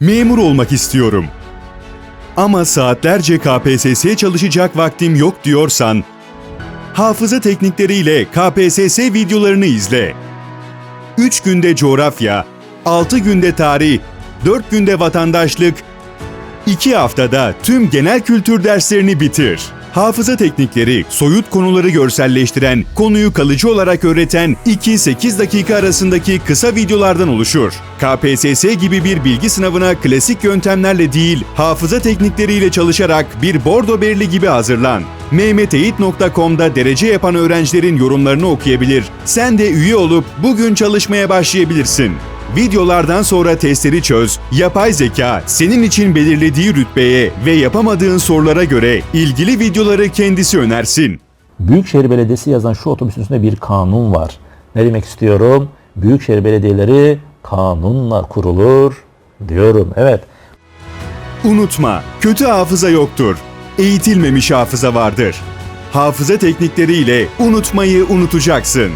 Memur olmak istiyorum. Ama saatlerce KPSS çalışacak vaktim yok diyorsan, hafıza teknikleriyle KPSS videolarını izle. 3 günde coğrafya, 6 günde tarih, 4 günde vatandaşlık, 2 haftada tüm genel kültür derslerini bitir. Hafıza teknikleri, soyut konuları görselleştiren, konuyu kalıcı olarak öğreten 2-8 dakika arasındaki kısa videolardan oluşur. KPSS gibi bir bilgi sınavına klasik yöntemlerle değil, hafıza teknikleriyle çalışarak bir bordo berli gibi hazırlan. mehmeteyit.com'da derece yapan öğrencilerin yorumlarını okuyabilir. Sen de üye olup bugün çalışmaya başlayabilirsin. Videolardan sonra testleri çöz, yapay zeka senin için belirlediği rütbeye ve yapamadığın sorulara göre ilgili videoları kendisi önersin. Büyükşehir Belediyesi yazan şu otobüsün üstünde bir kanun var. Ne demek istiyorum? Büyükşehir belediyeleri kanunla kurulur diyorum. Evet. Unutma, kötü hafıza yoktur. Eğitilmemiş hafıza vardır. Hafıza teknikleriyle unutmayı unutacaksın.